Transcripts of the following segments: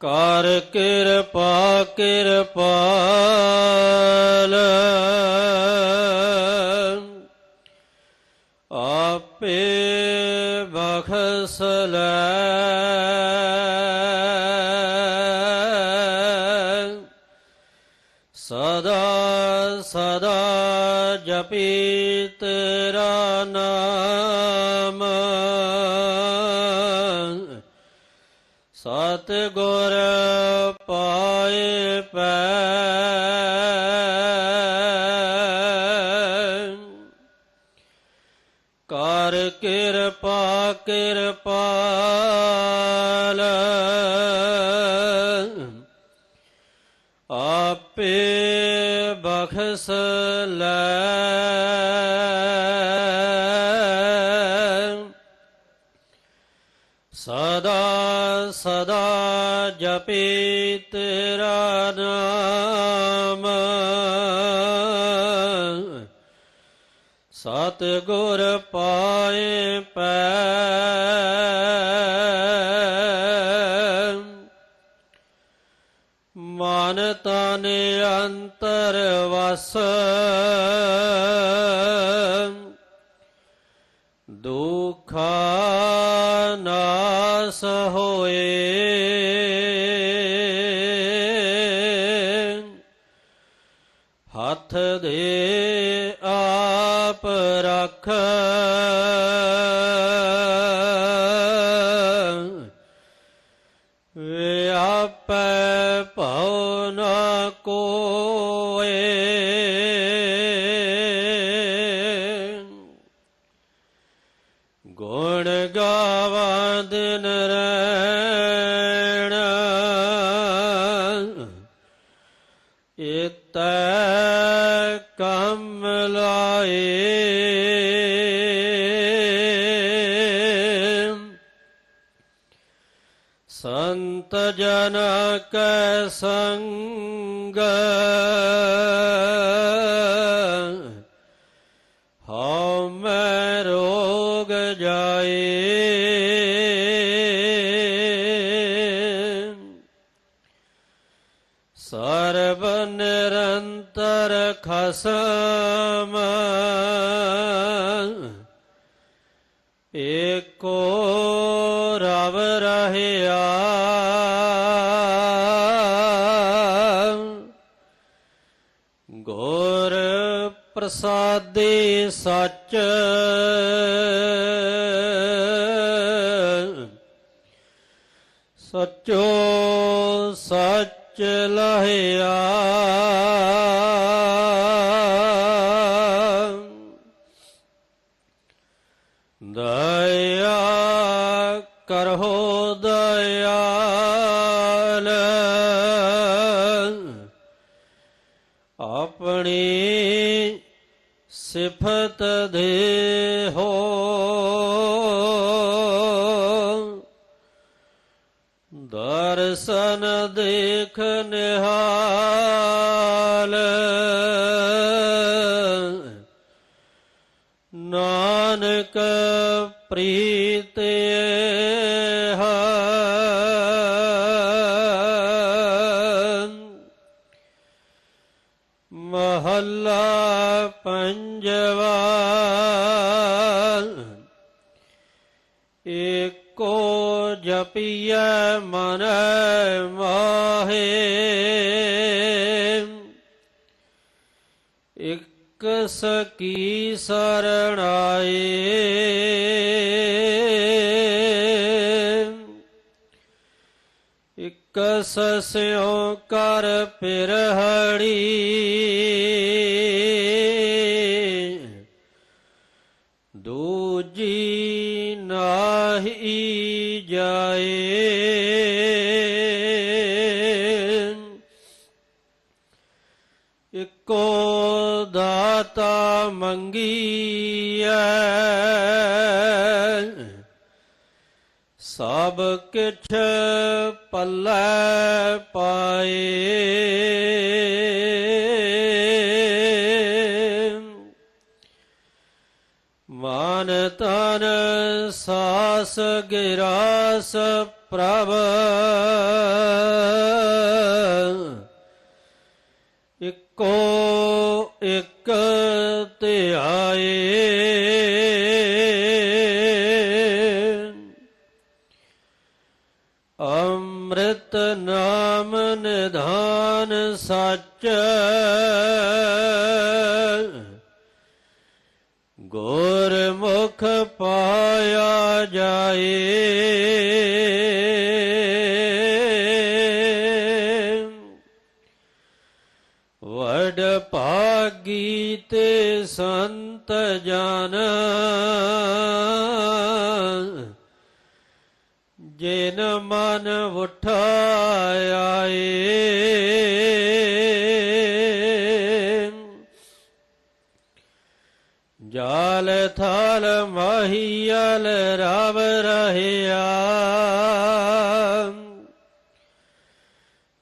ਕਰ ਕਿਰਪਾ ਕਿਰਪਾਲ। ਆਪੇ ਬਖਸ ਲੈ। ਸਦਾ ਸਦਾ ਜਪੀ ਤੇਰਾ ਨਾਮ। ਸਤ ਗੁਰ ਪਾਏ ਪੈ ਕਰ ਕਿਰਪਾ ਕਿਰਪਾਲ ਆਪੇ ਬਖਸ ਲੈ। ਸਦਾ ਸਦਾ ਜਪੀ ਤੇਰਾ ਨਾਮ। ਸਤ ਗੁਰ ਪਾਏ ਪੈ ਮਨ ਤਨ ਅੰਤਰ ਵਸ। ਹੱਥ ਦੇ ਆਪ ਰੱਖ। ਵਿਆਪੈ ਭਉ ਨ ਕੋਏ। ਗੁਣ ਗਾਵਾਂ ਸੰਤ ਜਨ ਕੈ ਸੰਗ। ਹਉ ਮੈਂ ਰੋਗ ਜਾਏ। ਸਰਬ ਨਿਰੰਤਰ ਖਸਮ ਗੁਰ ਪ੍ਰਸਾਦੇ ਸੱਚ। ਸਚੋ ਸੱਚ ਲਹਿਆ। ਦਇਆ ਕਰੋ ਸਿਫਤ ਦੇ ਹੋ ਦਰਸ਼ਨ ਦੇਖ ਨਿਹਾਲ। ਨਾਨਕ ਪ੍ਰੀਤ ਮਹੱਲਾ ਪੰਜਵਾ ਏਕੋ ਜਪੀਐ ਮਨ ਮਾਹੇ। ਇਕ ਸਕੀ ਸਰਣਾਏ ਇਕ ਸਸਿਓ ਕਰ ਪਿਰਹੜੀ ਦੂਜੀ ਨਾਹੀ ਜਾਏ। ਇਕੋ ਦਾਤਾ ਮੰਗੀਐ। ਸਭ ਕਿਛ ਪੱਲੇ ਪਾਏ। ਸਾਸ ਗਿਰਾਸ ਪ੍ਰਭ। ਇੱਕੋ ਇੱਕ ਧਿਆਏ। ਅੰਮ੍ਰਿਤ ਨਾਮ ਨਿਧਾਨ ਸੱਚ। ਗੁਰ ਗੁਰਮੁਖ ਪਾਇਆ ਜਾਏ। ਵਡ ਭਾਗੀ ਤੇ ਸੰਤ ਜਨ ਜਿਨ ਮਨ ਉਠਾਏ ਜਾਲ ਥਾਲ ਮਾਹੀਲ ਰਵ ਰਹਿਆ।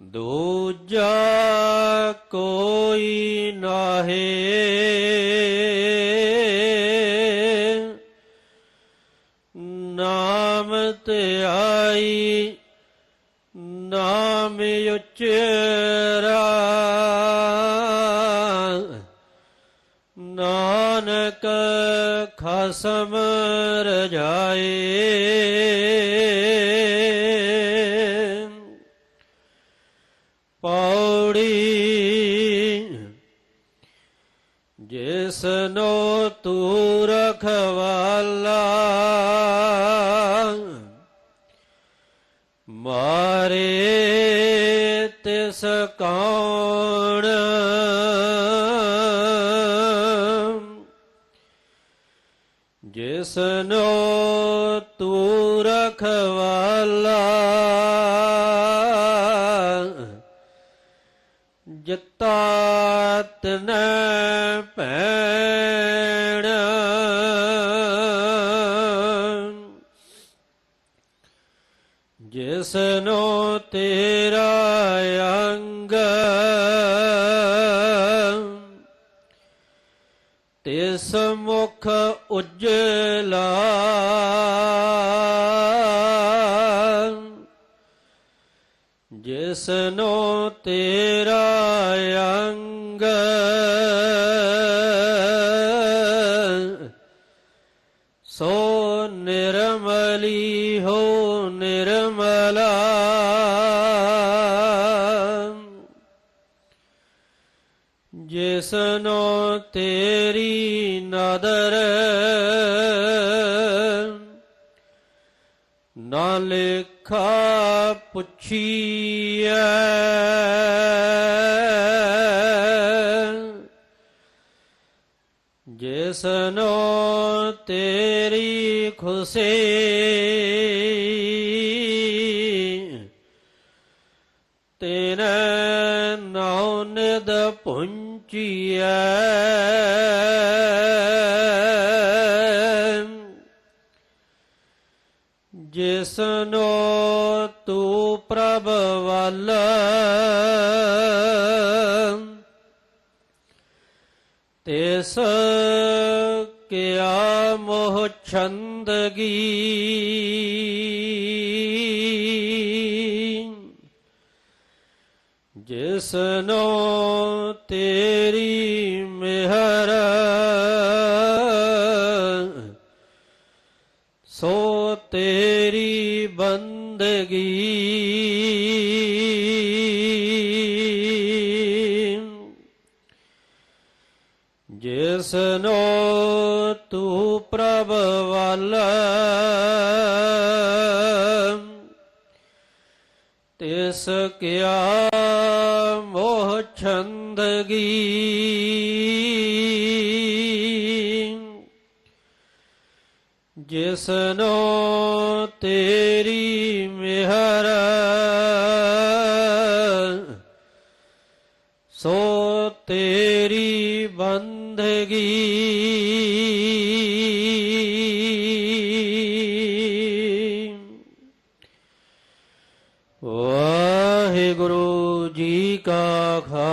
ਦੂਜਾ ਕੋਈ ਨਾਹੀ। ਨਾਮ ਧਿਆਈ ਨਾਮ ਉਚਰਾ ਖਸਮ ਰਜਾਏ ਪੌੜੀ ਜਿਸਨੋ ਤੂੰ ਰਖਵਾ ਜਿਸਨੋ ਤੂੰ ਰਖਵਾਲਾ ਜਿਤਾ ਤਨ ਪੈਣ ਜਿਸਨੋ ਤੇਰਾ ਅੰਗ ਮੁਖ ਉਜਲਾ। ਜਿਸਨੋ ਤੇਰਾ ਅੰਗ ਜਿਸਨੋ ਤੇਰੀ ਨਦਰ ਨਾ ਲੇਖਾ ਪੁੱਛੀਐ। ਜਿਸਨੋ ਤੇਰੀ ਖੁਸ਼ੀ ਤੇਨ ਨਾਉ ਨਿਦ ਪੁੰਚੀਐ ਜਿਸਨੋ ਤੂੰ ਪ੍ਰਭ ਵੱਲ ਤਿਸ ਕਿਆ ਮੋਹ ਛੰਦਗੀ। ਜਿਸਨੋ ਤੇਰੀ ਮਿਹਰ ਸੋ ਤੇਰੀ ਬੰਦਗੀ ਜਿਸਨੋ ਤੂੰ ਪ੍ਰਭ ਵੱਲ ਤਿਸ ਕਿਆ ਮੋਹ ਛੰਦਗੀ। ਜਿਸਨੋ ਤੇਰੀ ਮਿਹਰ ਸੋ ਤੇਰੀ ਬੰਦਗੀ।